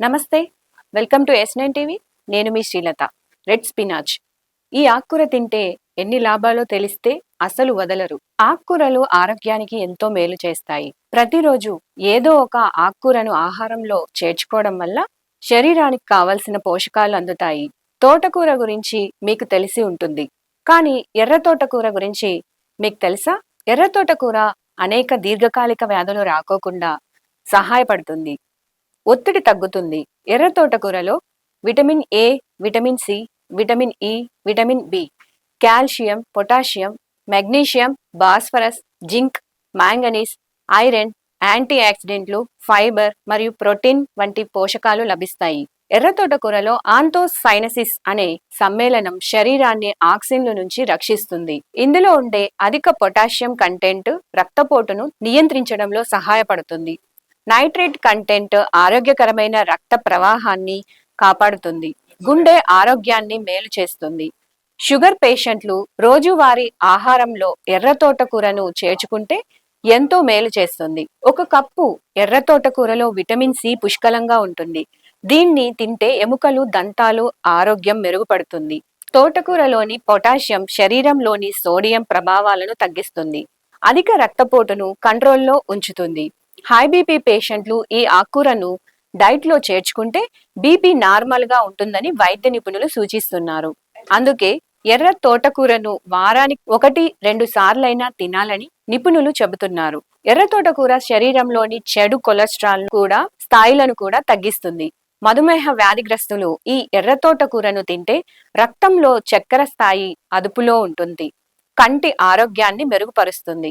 నమస్తే welcome to S nine TV నేను మీ శ్రీలత రెడ్ స్పినాచ్. ఈ ఆకుకూర తింటే ఎన్ని లాభాలో తెలిస్తే అసలు వదలరు. ఆకుకూరలు ఆరోగ్యానికి ఎంతో మేలు చేస్తాయి. ప్రతిరోజు ఏదో ఒక ఆకుకూరను ఆహారంలో చేర్చుకోవడం వల్ల శరీరానికి కావలసిన పోషకాలు అందుతాయి. తోటకూర గురించి మీకు తెలిసి ఉంటుంది. కానీ ఎర్ర తోటకూర గురించి మీకు తెలుసా? ఎర్ర తోటకూర అనేక దీర్ఘకాలిక వ్యాధులు రాకోకుండా సహాయపడుతుంది. ఒత్తిడి తగ్గుతుంది. ఎర్ర తోటకూరలో vitamin A vitamin C vitamin E vitamin B calcium potassium magnesium phosphorus zinc manganese iron anti ఆక్సిడెంట్లు ఫైబర్ మరియు ప్రోటీన్ వంటి పోషకాలు లభిస్తాయి. ఎర్ర తోటకూరలో ఆంతోసైనసిస్ అనే సమ్మేళనం శరీరాన్ని ఆక్సిన్ల నుంచి రక్షిస్తుంది. ఇందులో ఉండే అధిక పొటాషియం కంటెంట్ రక్తపోటును నియంత్రించడంలో సహాయపడుతుంది. నైట్రేట్ కంటెంట్ ఆరోగ్యకరమైన రక్త ప్రవాహాన్ని కాపాడుతుంది. గుండె ఆరోగ్యాన్ని మేలు చేస్తుంది. షుగర్ పేషెంట్లు రోజువారీ ఆహారంలో ఎర్ర తోటకూరను చేర్చుకుంటే ఎంతో మేలు చేస్తుంది. ఒక కప్పు ఎర్ర తోటకూరలో విటమిన్ సి పుష్కలంగా ఉంటుంది. దీన్ని తింటే ఎముకలు దంతాలు ఆరోగ్యం మెరుగుపడుతుంది. తోటకూరలోని పొటాషియం శరీరంలోని సోడియం ప్రభావాలను తగ్గిస్తుంది. అధిక రక్తపోటును కంట్రోల్లో ఉంచుతుంది. హై బీపీ పేషెంట్లు ఈ ఆకుకూరను డైట్లో చేర్చుకుంటే బీపీ నార్మల్గా ఉంటుందని వైద్య నిపుణులు సూచిస్తున్నారు. అందుకే ఎర్ర తోటకూరను వారానికి ఒకటి రెండు సార్లైనా తినాలని నిపుణులు చెబుతున్నారు. ఎర్ర తోటకూర శరీరంలోని చెడు కొలెస్ట్రాల్ కూడా స్థాయిలను కూడా తగ్గిస్తుంది. మధుమేహ వ్యాధిగ్రస్తులు ఈ ఎర్ర తోటకూరను తింటే రక్తంలో చక్కెర స్థాయి అదుపులో ఉంటుంది. కంటి ఆరోగ్యాన్ని మెరుగుపరుస్తుంది.